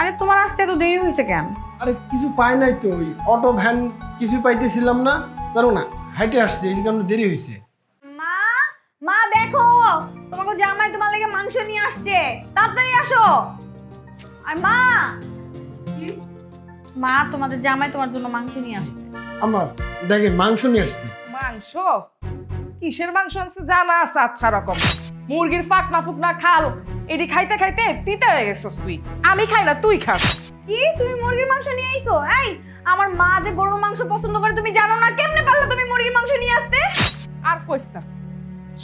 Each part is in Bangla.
আরে তোমার আসতে এত দেরি হয়েছে কেন? আরে কিছু পাই নাই তো ওই অটো ভ্যান কিছু পাইতেছিলাম না। জানো না হাইটে আসছে এই কারণে দেরি হয়েছে মা মা দেখো তোমাকে জামাই তোমার লাগে মাংস নিয়ে আসছে। তাড়াতাড়ি আসো। আর মা মা তোমাদের জামাই তোমার জন্য মাংস নিয়ে আসছে। আমার দেখেন মাংস নিয়ে আসছে। মাংস? কিসের মাংস আছে জানা আছে আচ্ছা রকম। মুরগির ফাকনা ফুকনা খাল এটি খাইতে খাইতে তিতে হয়ে গেছিস তুই। আমি খাই না তুই খাস কি? তুমি মুরগির মাংস নিয়ে আইছো? এই আমার মা যে গরুর মাংস পছন্দ করে তুমি জানো না? কেমনে পারলে তুমি মুরগির মাংস নিয়ে আসতে? আর কইস না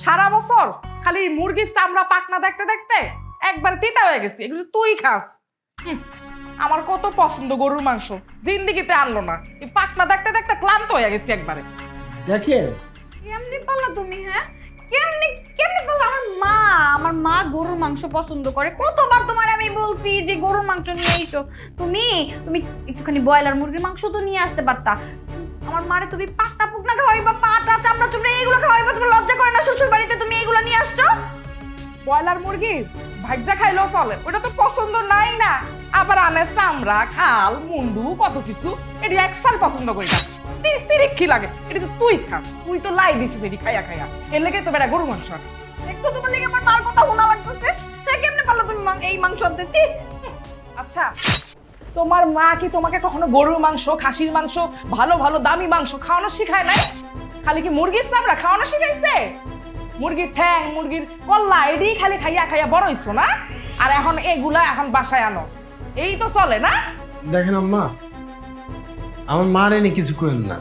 সারা বছর খালি মুরগির চামড়া পাকনা দেখতে দেখতে একবার তিতা হয়ে গেছি এগুলো তুই খাস। আমার কত পছন্দ গরুর মাংস জিন্দিগিতে আনলো না। এই পাকনা দেখতে দেখতে ক্লান্ত হয়ে গেছি একবারে। দেখেন কেমনে পারলা তুমি হ্যাঁ? কেমনে আমার মা আমার মা গরুর মাংস পছন্দ করে। কতবার তোমার আমি বলছি যে গরুর মাংস নিয়ে এসো। তুমি তুমি একটুখানি ব্রয়লার মুরগির মাংস তো নিয়ে আসতে পারতা। আমার মারে তুমি পাটা পুকনা খাওয়াইবা পাটা চামড়া চুমড়া এইগুলো খাওয়াইবা তুমি লজ্জা করে না শ্বশুর বাড়িতে তুমি এইগুলো নিয়ে আসছো? ব্রয়লার মুরগি? ভাজ্যা খাইলেও চলে। ওটা তো পছন্দ নাই না। আবার আনে চামড়া, খাল, মুন্ডু, কত কিছু। এটি এক সাল পছন্দ করি না। তি- তিরিক্ষি লাগে? এটি তো তুই খাস। তুই তো লাই দিছিস এটি খাইয়া খাইয়া। এর লেগে গরু মাংস। তোমার লেগে আমার মার কথা শোনা লাগতেছে। কেমনে পারলা তুমি এই মাংস আচ্ছা তোমার মা কি তোমাকে কখনো গরুর মাংস, খাসির মাংস, ভালো ভালো, দামি মাংস খাওয়ানো শিখায় নাই? খালি কি মুরগির চামড়া খাওয়ানো শিখাইছে? মুরগির ঠ্যাং, মুরগির কল্লা, এডি খালি খাইয়া খাইয়া বড় হইছো না? আর এখন এগুলা এখন বাসায় আনো। এই তো চলে না? দেখেন আম্মা আমার মার এনে কিছু করেন না।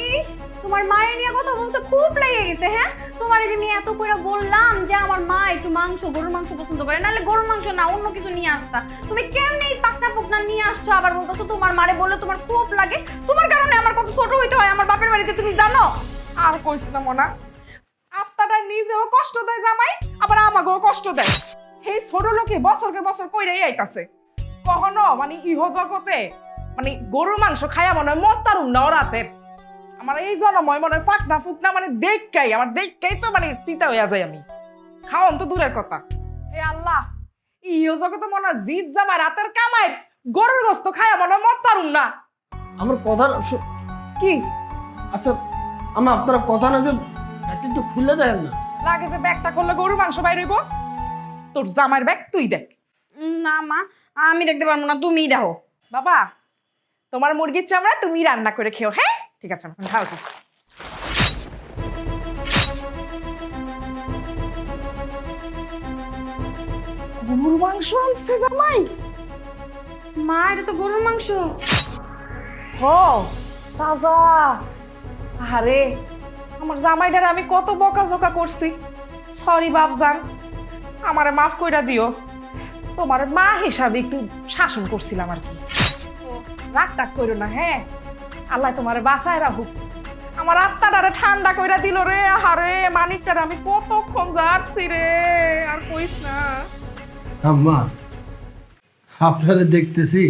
ইস, তোমার মায়ের নিয়ে কথা বলছে, খুব লেগে গেছে হ্যাঁ? তোমার যে আমি এত করে বললাম যে আমার মা একটু মাংস, গরুর মাংস পছন্দ করে, নাহলে গরুর মাংস না, অন্য কিছু নিয়ে আসতা। তুমি কেমনে এই পাকনা পুকনা নিয়ে আসছো, আবার বলতেছো তোমার মারে বললে তোমার খুব লাগে? তোমার কারণে আমার কত ছোট হইতে হয়, আমার বাপের বাড়িতে তুমি জানো? আর কইস না, মনা আপনারা নিজেও কষ্ট দেয় জামাই, আবার আমাকেও কষ্ট দেয়। এই ছোট লোকে বছরকে বছর কইরাই আইতাছে। কখনো মানে ইহ জগতে মানে গরুর মাংস খাইয়া মনে হয় মরতারুম না রাতের। আমার এই জন্ময় মনে হয় ফাকনা ফুকনা মানে দেখকাই আমার দেখকাই তো মানে তিতা হইয়া যায় আমি। খাওয়ান তো দূরের কথা। এ আল্লাহ ইহ জগতে মনে হয় জিত জামাই রাতের কামাই গরুর গোস্ত খাইয়া মনে হয় মরতারুম না আমার কথা কি? আচ্ছা আমার আপনারা কথা নাকি একটা একটু খুলে দেন না। লাগে যে ব্যাগটা করলে গরুর মাংস বাইর হইব। তোর জামাইয়ের ব্যাগ তুই দেখ। না মা আমি দেখতে পারব না তুমিই দেখো। বাবা তোমার মুরগির চামড়া তুমি রান্না করে খেও হ্যাঁ? ঠিক আছে ভালো থাকো। গরুর মাংস আনছে জামাই? মা এটা তো গরুর মাংস। হ তাজা। আরে আমার জামাইটার আমি কত বকাঝকা করছি। সরি বাপজান আমারে মাফ কইরা দিও। তোমার মা হিসাবে একটু শাসন করছিলাম আর কি। রাগ টাগ করো না হ্যাঁ আল্লাহ তোমারে বাঁচায় রাখুক। আমার আত্মাটারে ঠান্ডা কইরা দিল রে, আহারে, মানিকটারে আমি কতক্ষণ যাচ্ছি রে, আর কইস না। আম্মা, আপনারা দেখতেছি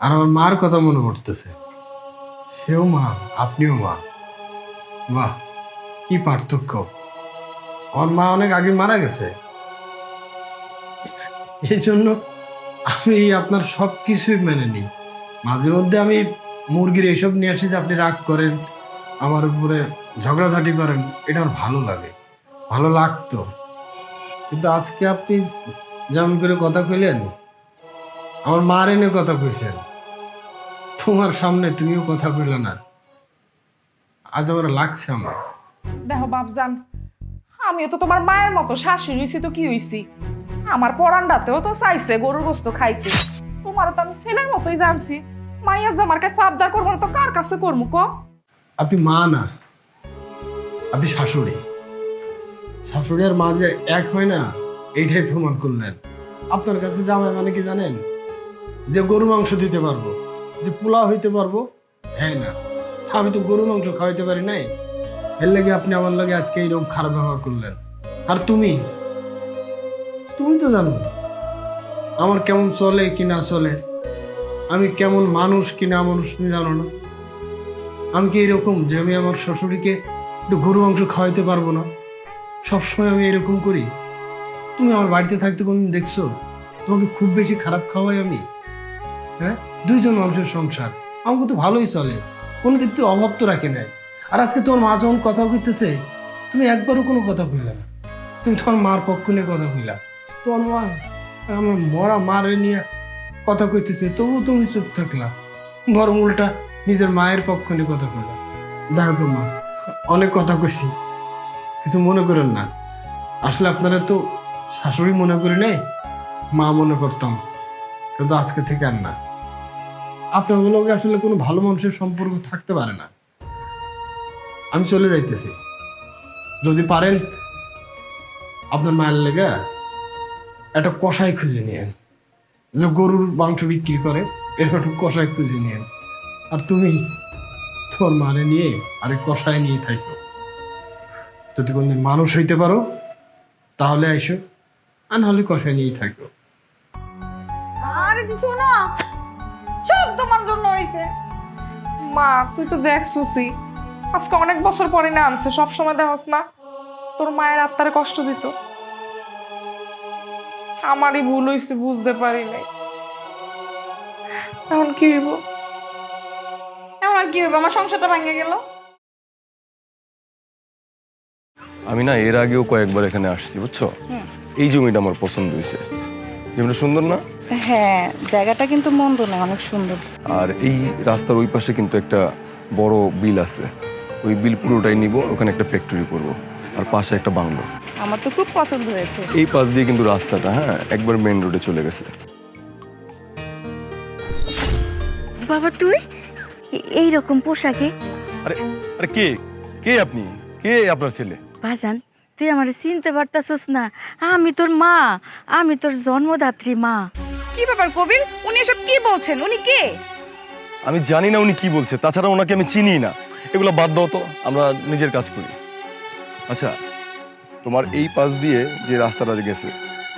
আর আমার মার কথা মনে পড়তেছে। সেও মা, আপনিও মা। বাহ, কি পার্থক্য। আমার মা অনেক আগে মারা গেছে। এই জন্য আমি আপনার সব কিছুই মেনে নিই। মাঝে মধ্যে আমি মুরগির এইসব নিয়ে আসি যে আপনি রাগ করেন, আমার উপরে ঝগড়াঝাটি করেন, এটা আমার ভালো লাগে, ভালো লাগতো। কিন্তু আজকে আপনি যেমন করে কথা কইলেন, আমার মার এনে কথা কইছেন, তোমার সামনে তুমিও কথা কইলে না, আজ আমার লাগছে আমার। দেখো বাপজান, আমিও তো তোমার মায়ের মতো শাশুড়ি তো কি হইছি? আমার পরান্ডাতেও তো চাইছে গরুর গোস্ত খাইতে। তো আমি ছেলের মতোই জানছি। কাছে আবদার করব না তো কার কাছে করব, ক? আপনি মা না, আপনি শাশুড়ি। শাশুড়ি আর মা যে এক হয় না, এইটাই প্রমাণ করলেন। আপনার কাছে জামাই মানে কি জানেন? যে গরু মাংস দিতে পারব, যে পোলাও হইতে পারব হ্যাঁ না। আমি তো গরু মাংস খাওয়াইতে পারি নাই। এর লাগে আপনি আমার লাগে আজকে এইরকম খারাপ ব্যবহার করলেন। আর তুমি? তুমি তো জানো। আমার কেমন চলে কি না চলে? আমি কেমন মানুষ কি না মানুষ তুমি জানো না। আমি কি এরকম যে আমি আমার শ্বশুরিকে একটু গরু মাংস খাওয়াইতে পারব না? সবসময় আমি এরকম করি। তুমি আমার বাড়িতে থাকতে কোনদিন দেখছ? তোমাকে খুব বেশি খারাপ খাওয়াই আমি। হ্যাঁ? দুইজন মানুষের সংসার। আমাকে তো ভালোই চলে। কোনো দিক থেকে অভাব তো রাখে নাই। আর আজকে তোমার মা যখন কথা কইতেছে, তুমি একবারও কোনো কথা কইলা না। তুমি তোমার মার পক্ষ নিয়ে কথা কইলা। তোমার মা আমার মরা মারে নিয়ে কথা কইতেছে, তবুও তুমি চুপ থাকলা। বরং উল্টা নিজের মায়ের পক্ষ নিয়ে কথা কইলা। যাই হোক মা, অনেক কথা কইছি, কিছু মনে করেন না। আসলে আপনারা তো শাশুড়ি মনে করি নাই মা মনে করতাম, কিন্তু আজকে থেকে আর না। আপনার আপনাগুলোকে আসলে কোনো ভালো মানুষের সম্পর্ক থাকতে পারে না। আমি চলে যাইতেছি। যদি পারেন, আপনার মায়ের লেগে একটা কষাই খুঁজে নিয়েন। যে গরুর মাংস বিক্রি করে এরকম একটা কষাই খুঁজে নিয়েন। আর তুমি তোর মানে নিয়ে আরে কষাই নিয়ে থাকো। যদি কোনদিন মানুষ হইতে পারো তাহলে আইসো আর নাহলে কষাই নিয়েই থাকো। আরে তুই শোনো সব তোমার জন্য হয়েছে মা তুই তো দেখছুসি আজকে অনেক বছর পরে না আনছে সব সময় দেখস না। তোর মায়ের আত্মারে কষ্ট দিত। আমারই ভুল হয়েছে বুঝতে পারি নাই। এখন কি হইব? এখন আর কি হবে আমার সংসারটা ভেঙে গেল। আমি না এর আগেও কয়েকবার এখানে আসছি বুঝছ? এই জমিটা আমার পছন্দ হয়েছে জমিটা সুন্দর না? হ্যাঁ জায়গাটা কিন্তু মন্দ না অনেক সুন্দর। আর এই রাস্তার ওই পাশে কিন্তু একটা বড় বিল আছে। ওই বিল পুরোটাই নিব ওখানে একটা ফ্যাক্টরি করব। আর পাশে একটা বাংলো। আমার তো খুব পছন্দ হয়েছে। এই পাশ দিয়ে কিন্তু রাস্তাটা হ্যাঁ একবার মেন রোডে চলে গেছে। বাবা তুই? এই রকম পোশাকে। আরে আরে কে? কে আপনি? কে আপনার ছেলে? বাজান তুই আমার চিনতে পারতাছস না। আমি তোর মা আমি তোর জন্মদাত্রী মা। কি ব্যাপার কবির? উনি এসব কি বলছেন? উনি কে? আমি জানি না উনি কি বলছে তাছাড়া ওনাকে আমি চিনি না। এগুলো বাদ দাও তো আমরা নিজের কাজ করি। আচ্ছা তোমার এই পাশ দিয়ে যে রাস্তাটা গেছে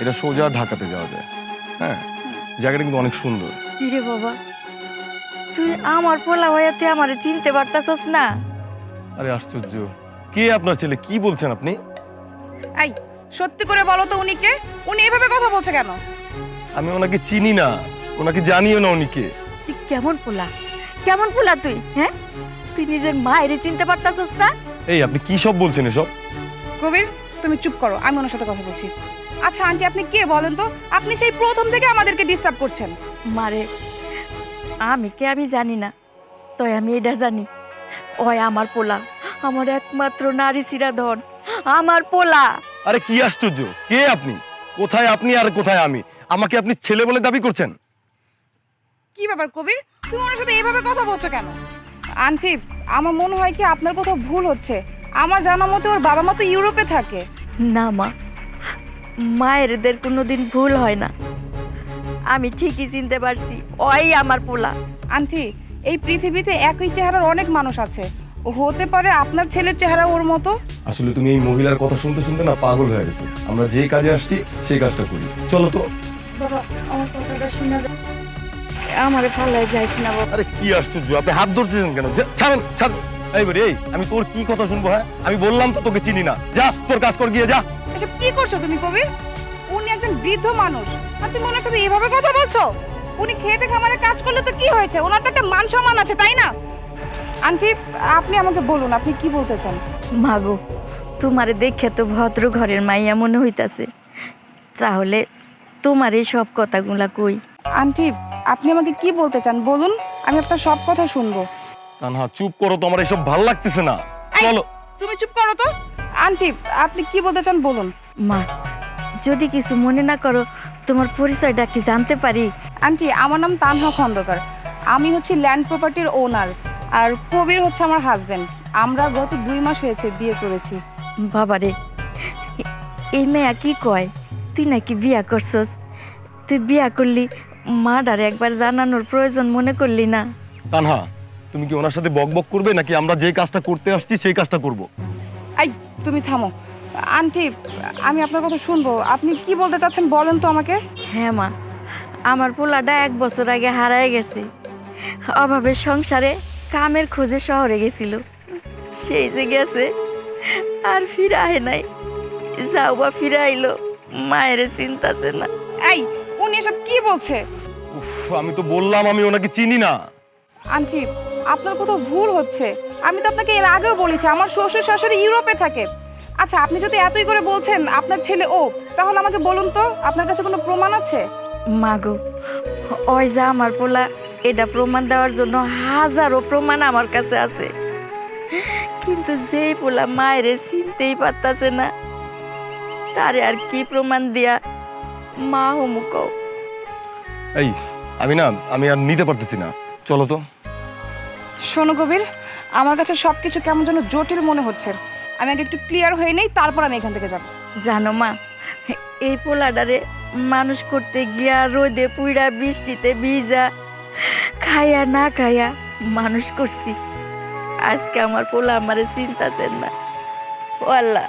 এটা সোজা ঢাকাতে যাওয়া যায়। হ্যাঁ? জায়গাটা কিন্তু অনেক সুন্দর। রে বাবা? তুই আমার পোলা হয়ে তুই আমার চিনতে পারতাছস না। আরে আশ্চর্য। কে আপনার ছেলে? কি বলছেন আপনি? এই সত্যি করে বলো তো উনি কে উনি এভাবে কথা বলছে কেন? আমি ওনাকে চিনি না ওনাকে জানিও না উনি কে তুই কেমন পোলা? কেমন পোলা তুই হ্যাঁ? তুই নিজের মায়ের চিনতে পারতাছস না? এই আপনি কি সব বলছেন এসব? কবির তুমি চুপ করো আমি ওনার সাথে কথা বলছি। আচ্ছা আন্টি আপনি কে বলেন তো? আপনি সেই প্রথম থেকে আমাদেরকে ডিস্টার্ব করছেন। মারে আমি কে আমি জানি না। তই আমি এটা জানি। ওই আমার পোলা আমার একমাত্র নারী ধন আমার পোলা। আরে কি আশ্চর্য? কে আপনি? কোথায় আপনি আর কোথায় আমি? আমাকে আপনি ছেলে বলে দাবি করছেন? কি ব্যাপার কবির? তুমি ওনার সাথে এইভাবে কথা বলছো কেন? আন্টি আমার মনে হয় কি আপনার কোথাও ভুল হচ্ছে। আমার জানা মতে ওর বাবা মা তো ইউরোপে থাকে। না মা মায়েরদের কোনোদিন ভুল হয় না। আমি ঠিকই চিনতে পারছি ওই আমার পোলা। আন্টি এই পৃথিবীতে একই চেহারার অনেক মানুষ আছে। হতে পারে আপনার ছেলের চেহারা ওর মতো। আসলে তুমি এই মহিলার কথা শুনতে শুনতে না পাগল হয়ে গেছো। আমরা যে কাজে আসছি সেই কাজটা করি। চলো তো। বাবা আমার কথাটা শোনা যায়। আমারে ফালাই যাইস না বাবা। আরে কি আশ্চর্য আপনি হাত ধরছেন কেন? যা, ছাড়েন ছাড় এই আমি তোর কি কথা শুনব হ্যাঁ? আমি বললাম তো তোকে চিনি না। যা তোর কাজ কর গিয়ে যা। এসব কি করছ তুমি কবির? উনি একজন বৃদ্ধ মানুষ। আর তুমি ওনার সাথে এভাবে কথা বলছো? উনি খেতে খামারে কাজ করলে তো কি হয়েছে? ওনার তো একটা মান সম্মান আছে তাই না? আন্টি আপনি আমাকে বলুন আপনি কি বলতে চান? মাগো তোমারে দেখে তো ভদ্র ঘরের মাইয়া মনে হইতাছে। তাহলে তোমার এই সব কথাগুলা কই? আন্টি আপনি আমাকে কি বলতে চান? বলুন আমি আপনার সব কথা শুনব। তানহা চুপ করো তো আমার এসব ভালো লাগতেছে না। চলো। তুমি চুপ করো তো। আন্টি আপনি কি বলতে চান বলুন। মা যদি কিছু মনে না করো তোমার পরিচয়টা কি জানতে পারি? আন্টি আমার নাম তানহা খন্দকার। আমি হচ্ছি ল্যান্ড প্রপার্টির ওনার আর কবির হচ্ছে আমার হাজবেন্ড। আমরা গত দুই মাস হয়েছে বিয়ে করেছি। বাবারে এই মেয়া কি কয়? তুই নাকি বিয়া করছস? তুই বিয়া করলি মা ডারে একবার জানানোর প্রয়োজন মনে করলি না। তানহা তুমি কি ওনার সাথে বক বক করবে নাকি আমরা যে কাজটা করতে আসছি সেই কাজটা করব? আই তুমি থামো। আন্টি আমি আপনার কথা শুনব। আপনি কি বলতে চাচ্ছেন বলেন তো আমাকে। হ্যাঁ মা। আমার পোলাটা এক বছর আগে হারায় গেছে। অভাবে সংসারে কামের খোঁজে শহরে গেছিল। সেই যে গেছে আর ফিরে আহে নাই। যাও বা ফিরে আইলো মায়ের চিন্তাছে না। এই উনি এসব কি বলছে? উফ আমি তো বললাম আমি ওনাকে চিনি না। আন্টি আপনার কোথাও ভুল হচ্ছে। আমি তো আপনাকে এর আগেও বলেছি আমার শ্বশুর শাশুড়ি ইউরোপে থাকে। আচ্ছা আপনি যদি এতই করে বলছেন আপনার ছেলে ও তাহলে আমাকে বলুন তো আপনার কাছে কোনো প্রমাণ আছে? মাগো ওই যা আমার পোলা এটা প্রমাণ দেওয়ার জন্য হাজারো প্রমাণ আমার কাছে আছে। কিন্তু যেই পোলা মায়েরে চিনতেই পারতাছে না তারে আর কি প্রমাণ দিয়া মা হুমুক এই আমি না আমি আর নিতে পারতেছি না। চলো তো। শোনো কবির আমার কাছে সব কিছু কেমন যেন জটিল মনে হচ্ছে। আমি আগে একটু ক্লিয়ার হয়ে নেই তারপর আমি এখান থেকে যাব। জানো মা এই পোলাডারে মানুষ করতে গিয়া রোদে পুইড়া বৃষ্টিতে ভিজা খায়া না খায়া মানুষ করছি। আজকে আমার পোলা আমারে চিন্তাছেন না। ও আল্লাহ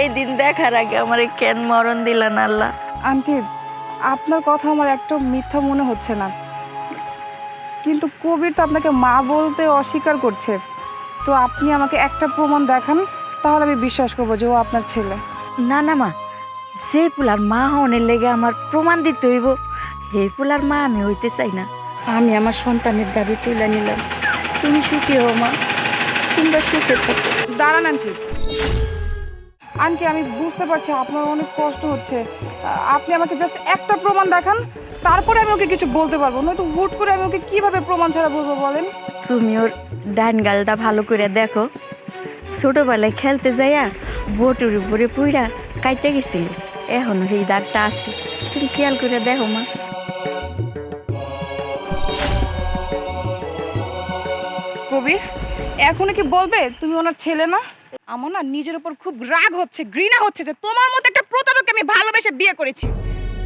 এই দিন দেখার আগে আমারে কেন মরণ দিলেন আল্লাহ? আন্টি আপনার কথা আমার একটা মিথ্যা মনে হচ্ছে না। কিন্তু কবির তো আপনাকে মা বলতে অস্বীকার করছে। তো আপনি আমাকে একটা প্রমাণ দেখান তাহলে আমি বিশ্বাস করব যে ও আপনার ছেলে। না না মা। যে পোলার মা হনের লেগে আমার প্রমাণ দিতে হইব হে পোলার মা আমি হইতে চাই না। আমি আমার সন্তানের দাবি তুলে নিলাম। তুমি সুখী হো মা। তোমরা সুখে থাকো। দাঁড়ান আন্টি। আন্টি আমি বুঝতে পারছি আপনার অনেক কষ্ট হচ্ছে। আপনি আমাকে জাস্ট একটা প্রমাণ দেখান তারপরে আমি ওকে কিছু বলতে পারব। নয়তো হুট করে আমি ওকে কীভাবে প্রমাণ ছাড়া বলব বলেন? তুমি ওর ডান গালটা ভালো করে দেখো। ছোটবেলায় খেলতে যাইয়া বটুর উপরে পুইরা কাইটে গেছিল। এখন এই দাগটা আছে। তুমি খেয়াল করে দেখো মা। কবির এখনও কি বলবে? তুমি ওনার ছেলে না? আমার না নিজের উপর খুব রাগ হচ্ছে ঘৃণা হচ্ছে যে তোমার মতো একটা প্রতারককে আমি ভালোবেসে বিয়ে করেছি।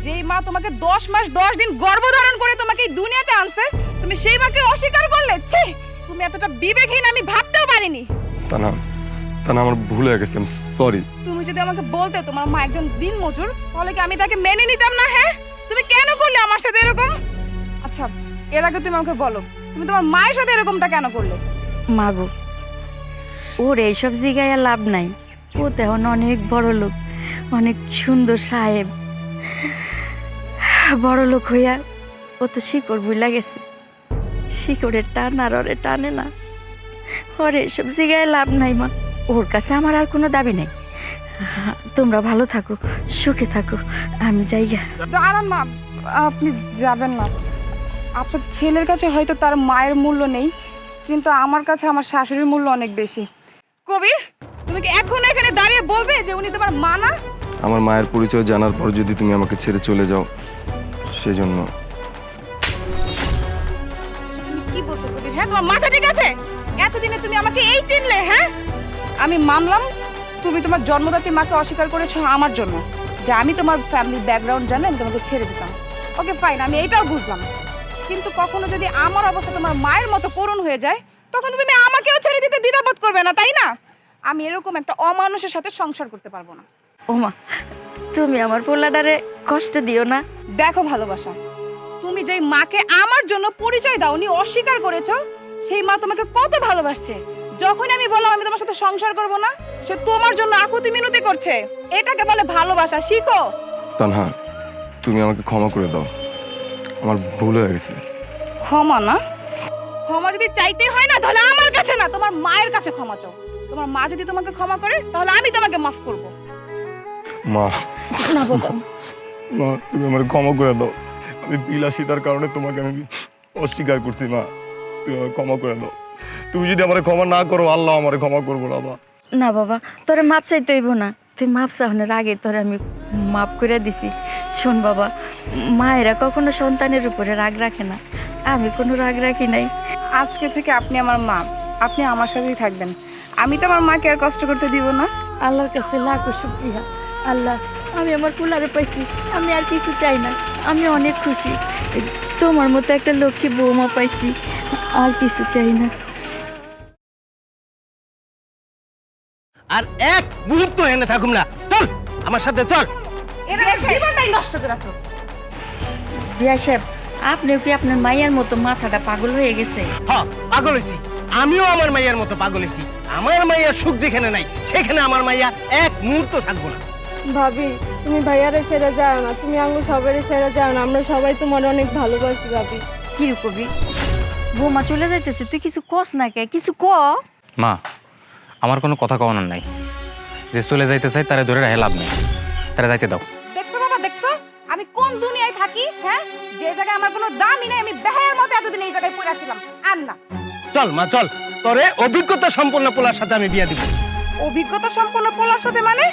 যেই মা তোমাকে দশ মাস দশ দিন গর্ভধারণ করে তোমাকে এই দুনিয়াতে আনছে তুমি সেই মাকে অস্বীকার করলে? ছি! তুমি এতটা বিবেকহীন আমি ভাবতেও পারিনি। তা না তা না আমার ভুল হয়ে গেছে সরি তুমি যদি আমাকে বলতে তোমার মা একজন দিন মজুর তাহলে কি আমি তাকে মেনে নিতাম না হ্যাঁ? তুমি কেন করলে আমার সাথে এরকম? আচ্ছা এর আগে তুমি আমাকে বলো তুমি তোমার মায়ের সাথে এরকমটা কেন করলে? মাগো। ওর এইসব জিগাইয়া লাভ নাই। ও তেমন অনেক বড় লোক, অনেক সুন্দর সাহেব। বড় লোক হইয়া ও তো শিকড় বুইলা গেছে। শিকড়ের টান আর ওরে টানে না। ওর এইসব জিগায় লাভ নাই মা। ওর কাছে আমার আর কোনো দাবি নেই। তোমরা ভালো থাকো, সুখে থাকো, আমি যাইগা। দাঁড়ান মা, আপনি যাবেন না। আপনার ছেলের কাছে হয়তো তার মায়ের মূল্য নেই। কিন্তু আমার কাছে আমার শাশুড়ির মূল্য অনেক বেশি। কবির তুমি কি এখন এখানে দাঁড়িয়ে বলবে যে উনি তোমার মা না? আমার মায়ের পরিচয় জানার পর যদি তুমি আমাকে ছেড়ে চলে যাও সেজন্য। তুমি কি বলছো কবির হ্যাঁ? তোমার মাথা ঠিক আছে? এতদিনে তুমি আমাকে এই চিনলে হ্যাঁ? আমি মানলাম তুমি তোমার জন্মদাত্রী মাকে অস্বীকার করেছ আমার জন্য। যে আমি তোমার ফ্যামিলি ব্যাকগ্রাউন্ড জানি আমি তোমাকে ছেড়ে দিতাম। ওকে ফাইন আমি এইটাও বুঝলাম। কিন্তু কখনো যদি আমার অবস্থা তোমার মায়ের মতো করুণ হয়ে যায় তখন তুমি আমাকেও ছেড়ে দিতে দ্বিধাবোধ করবে না তাই না? আমি এরকম একটা অমানুষের সাথে সংসার করতে পারব না। ওমা তুমি আমার পোলাডারে কষ্ট দিও না। দেখো ভালোবাসা তুমি যেই মাকে আমার জন্য পরিচয় দাওনি অস্বীকার করেছ সেই মা তোমাকে কত ভালোবাসছে। যখন আমি বললাম আমি তোমার সাথে সংসার করব না সে তোমার জন্য আকুতি মিনতি করছে। এটাকে বলে ভালোবাসা শিখো। তানহা তুমি আমাকে ক্ষমা করে দাও। আমার ভুল হয়ে গেছে। ক্ষমা না? ক্ষমা যদি চাইতে হয় না তাহলে আমার কাছে না তোমার মায়ের কাছে ক্ষমা চাও। তোমার মা যদি তোমাকে ক্ষমা করে তাহলে আমি তোমাকে মাফ করব। মা না বাবা। মা তুমি আমার ক্ষমা করে দাও। আমি বিলাসিতার কারণে তোমাকে আমি অস্বীকার করছি মা। তুমি আমার ক্ষমা করে দাও। তুমি যদি আমার ক্ষমা না করো আল্লাহ আমার ক্ষমা করব না মা। না বাবা তোরে মাপ চাইতে হইব না। তুই মাপ চাহনের আগে তোরে আমি মাপ করে দিছি। শোন বাবা মায়েরা কখনো সন্তানের উপরে রাগ রাখে না। আমি কোনো রাগ রাখি নাই। আজকে থেকে আপনি আমার মা আপনি আমার সাথেই থাকবেন। আমি তো আমার মাকে আর কষ্ট করতে দিব না। আল্লাহর কাছে লাখো শুক্রিয়া। আল্লাহ আমি আমার কুলারে পাইছি আমি আর কিছু চাই না। আমি অনেক খুশি। তোমার মতো একটা লক্ষ্মী বৌমা পাইছি আর কিছু চাই না। আর এক মুহূর্ত এনে থাকুম না। চল আমার সাথে চল। এরা জীবনটাই নষ্ট করে ফেলছে। বিয়া সাহেব আপনিও কি আপনার মাইয়ার মতো মাথাটা পাগল হয়ে গেছে? হ পাগল হয়েছি। আমিও আমার মাইয়ার মতো পাগল হয়েছি। আমার সুখ যেখানে নাই সেখানে আমার মাইয়া এক মুহূর্ত থাকব না। ভাবি তুমি ভাইয়ারে ছেড়ে যাও না তুমি আঙ্গু সবারই ছেড়ে যাও না আমরা সবাই তোমার অনেক ভালোবাসি ভাবি। কি কবি? বৌমা চলে যাইতেছে তুই কিছু কস না কে? কিছু ক? মা আমার কোনো কথা কওয়ানোর নাই। যে চলে যাইতে চাই তারা ধরে রাখে লাভ নেই। তারা যাইতে দাও। আমি কোন দুনিয়ায় থাকি হ্যাঁ? যে জায়গায় আমার কোনো দামই নাই আমি বেহায়ের মতো এতদিন এই জায়গায় পড়ে ছিলাম আর না। চল মা চল। তোরে অভিজ্ঞতা সম্পন্ন পোলার সাথে আমি বিয়া দিব। অভিজ্ঞতা সম্পন্ন পোলার সাথে মানে?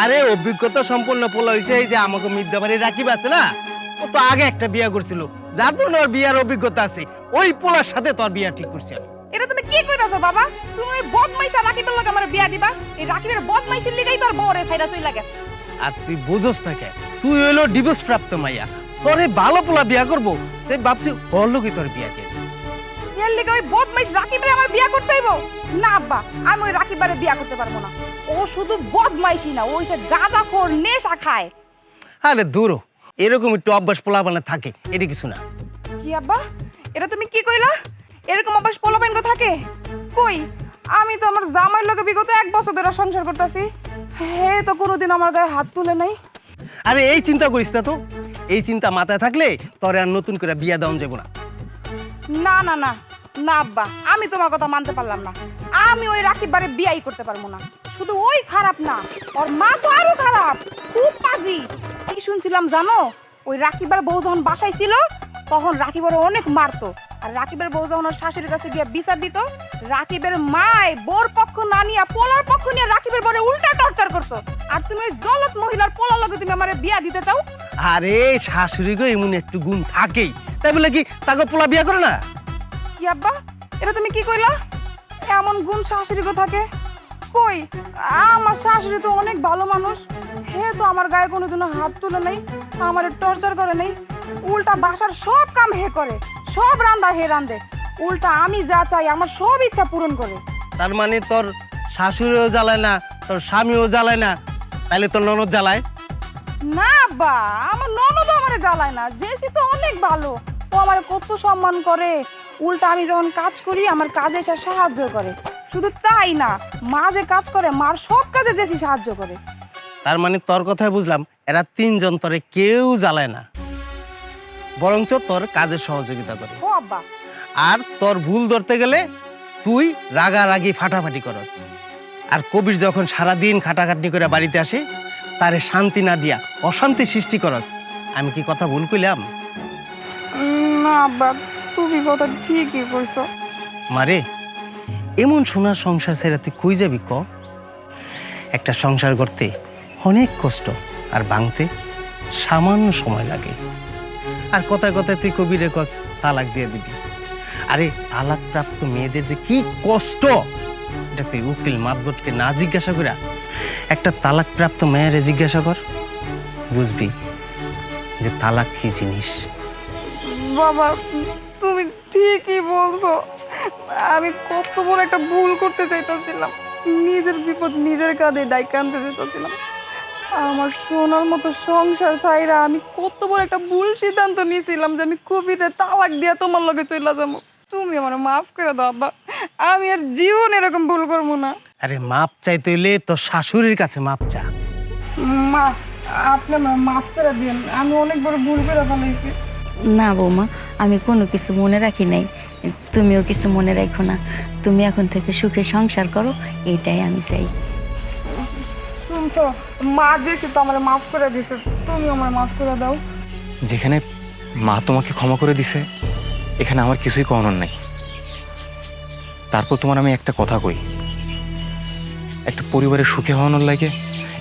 আরে অভিজ্ঞতা সম্পন্ন পোলা হইছে এই যে আমাকে মিদ্যাবাড়ি রাকিব আছে না? ও তো আগে একটা বিয়া করছিল। যার জন্য ওর বিয়ার অভিজ্ঞতা আছে। ওই পোলার সাথে তোর বিয়া ঠিক করছি আমি। এটা তুমি কি কইতাছো বাবা? তুমি ওই বদমাইশা রাকিবের লগে আমার বিয়া দিবা? এই রাকিবের বদমাইশির লিগাই তোর বউরে সাইডা চইলা গেছে। আর তুই বুঝোস না কে তুই হইল ডিভোর্স প্রাপ্ত মাইয়া। তোরে ভালো পোলা বিয়া করব তাই ভাবছি ওর লোকে তোর বিয়া দিয়ে দিবো। এর লিগে ওই বদমাইশ রাকিবের আমার বিয়া করতে হইব? না আব্বা আমি ওই রাকিবারে বিয়া করতে পারব না। ও শুধু বদমাইশি না ওই যে গাঁজাখোর নেশা খায়। আরে দূর। এরকম একটু অভ্যাস পোলা মানে থাকে এটা কিছু না। কি আব্বা? এটা তুমি কি কইলা? এরকম অভ্যাস পোলা থাকে? কই? আমি তো আমার জামাইয়ের লগে বিগত এক বছর ধরে সংসার করতেছি। হে তো কোনোদিন আমার গায়ে হাত তুলে নাই। আরে এই চিন্তা করিস না তো। এই চিন্তা মাথায় থাকলে তোরে আর নতুন করে বিয়া দেওয়া যাব না। না না না না আব্বা আমি তোমার কথা মানতে পারলাম না। আমি ওই রাকিব বারে বিয়াই করতে পারব না। শুধু ওই খারাপ না ওর মা তো আরও খারাপ। খুব পাজি। কি শুনছিলাম জানো? ওই রাকিবার বউ যখন বাসায় ছিল তখন রাকিবের অনেক মারতো। আর রাকিবের বউ যখন ওর শাশুড়ির কাছে গিয়ে বিচার দিত রাকিবের মায় বোর পক্ষ না নিয়ে পোলার পক্ষ নিয়ে রাকিবের বরে উল্টা টর্চার করতো। আর তুমি ওই গলত মহিলার পোলার লগে তুমি আমার বিয়া দিতে চাও? আরে শাশুড়ি গো এমন একটু গুণ থাকেই। তাই বলে কি তাকে পোলা বিয়া করে না? কি আব্বা এটা তুমি কি কইলা? এমন গুণ শাশুড়ি গো থাকে। কই আমার শাশুড়ি তো অনেক ভালো মানুষ। হে তো আমার গায়ে কোনোদিনও হাত তুলে নেই আমার টর্চার করে নেই। উল্টা বাসার সব কাম হে করে সব রান্দা হে রান্দে। উল্টা আমি যা চাই আমার সব ইচ্ছা পূরণ করে। তার মানে তোর শাশুড়িও জ্বালায় না তোর স্বামীও জ্বালায় না? তাহলে তোর ননদ জ্বালায়? না আব্বা আমার ননদ আমারে জ্বালায় না জেসি তো অনেক ভালো। ও আমার কত সম্মান করে। উল্টা আমি যখন কাজ করি আমার কাজে এসে সাহায্য করে। শুধু তাই না মা যে কাজ করে মার সব কাজে জেসি সাহায্য করে। তার মানে তোর কথাই বুঝলাম এরা তিনজন তোরে কেউ জ্বালায় না। বরঞ্চ তোর কাজে সহযোগিতা করে। ও আব্বা। আর তোর ভুল ধরতে গেলে তুই রাগারাগি ফাটাফাটি করস। আর কবির যখন সারাদিন খাটাখাটনি করে বাড়িতে আসে তারে শান্তি না দিয়া অশান্তি সৃষ্টি করস। আমি কি কথা ভুল কইলাম? না আব্বা তুমি কথা ঠিকই কইছো। মারে এমন সোনার সংসার ছেড়ে তুই কই যাবি ক? একটা সংসার করতে অনেক কষ্ট আর ভাঙতে সামান্য সময় লাগে। আর কথায় কথায় তুই কবিরে কস, তালাক দিয়ে দিবি। আরে তালাক প্রাপ্ত মেয়েদের যে কি কষ্ট! এটা তুই উকিল মাতবটকে না জিজ্ঞাসা করা একটা তালাক প্রাপ্ত মেয়েরে জিজ্ঞাসা কর, বুঝবি যে তালাক কি জিনিস। বাবা, তুমি ঠিকই বলছো। আমি কত বড় একটা ভুল করতে চাইতেছিলাম। নিজের বিপদ নিজের কাঁধে ডাইকে আনতে চাইতেছিলাম। আমার সোনার মতো সংসার ছাইরা আমি কত বড় একটা ভুল সিদ্ধান্ত নিয়েছিলাম যে আমি কবিরে তালাক দিয়া তোমার লগে চলে যাব। তুমি আমার মাফ করে দাও আব্বা। আমি আর জীবন এরকম ভুল করব না। আরে মাপ চাইতে হইলে তোর শাশুড়ির কাছে মাপ চা। মা আপনি আমার মাফ করে দিন আমি অনেক বড় ভুল করে ফেলাইছি। না বৌমা আমি কোনো কিছু মনে রাখি নাই। তুমিও কিছু মনে রাখো না। তুমি এখন থেকে সুখে সংসার করো এইটাই আমি চাই। শুনছো মা যেসে তো আমার মাফ করে দিছে তুমি আমার মাফ করে দাও। যেখানে মা তোমাকে ক্ষমা করে দিছে, এখানে আমার কিছুই করানোর নাই। তারপর তোমার আমি একটা কথা কই, একটা পরিবারের সুখে হওয়ানোর লাগে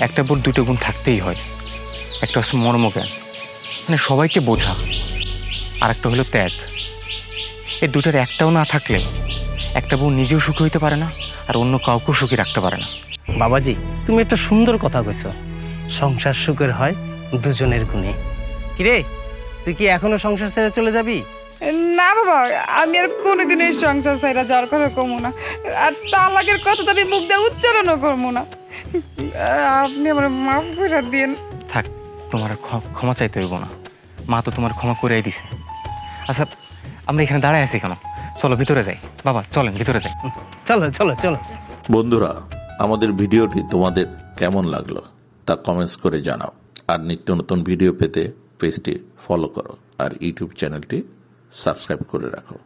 একটা পর দুটো গুণ থাকতেই হয়। একটা হচ্ছে মর্মজ্ঞান মানে সবাইকে বোঝা আর একটা হলো ত্যাগ। এই দুটার একটাও না থাকলে একটা বউ নিজেও সুখী হইতে পারে না, আর অন্য কাউকেও সুখী রাখতে পারে না। বাবাজি তুমি একটা সুন্দর কথা কইছো। সংসার সুখের হয় দুজনের গুণে। কিরে তুই কি এখনও সংসার ছেড়ে চলে যাবি? না বাবা আমি আর কোনোদিন এই সংসার সাইরা যাওয়ার কথা কমু না। আর তালাকের কথা তো আমি মুখ দিয়ে উচ্চারণও করব না। আপনি আমার মাফ করে দিন থাক তোমার ক্ষমা চাইতে হইব না। মা তো তোমার ক্ষমা করেই দিছে। আচ্ছা আমরা এখানে দাঁড়ায় আছি কেন? চলো ভিতরে যাই। বাবা চলেন ভিতরে যাই। চলো চলো চলো। বন্ধুরা আমাদের ভিডিওটি তোমাদের কেমন লাগল তা কমেন্টস করে জানাও। আর নিত্য নতুন ভিডিও পেতে পেজটি ফলো করো। আর ইউটিউব চ্যানেলটি সাবস্ক্রাইব করে রাখো।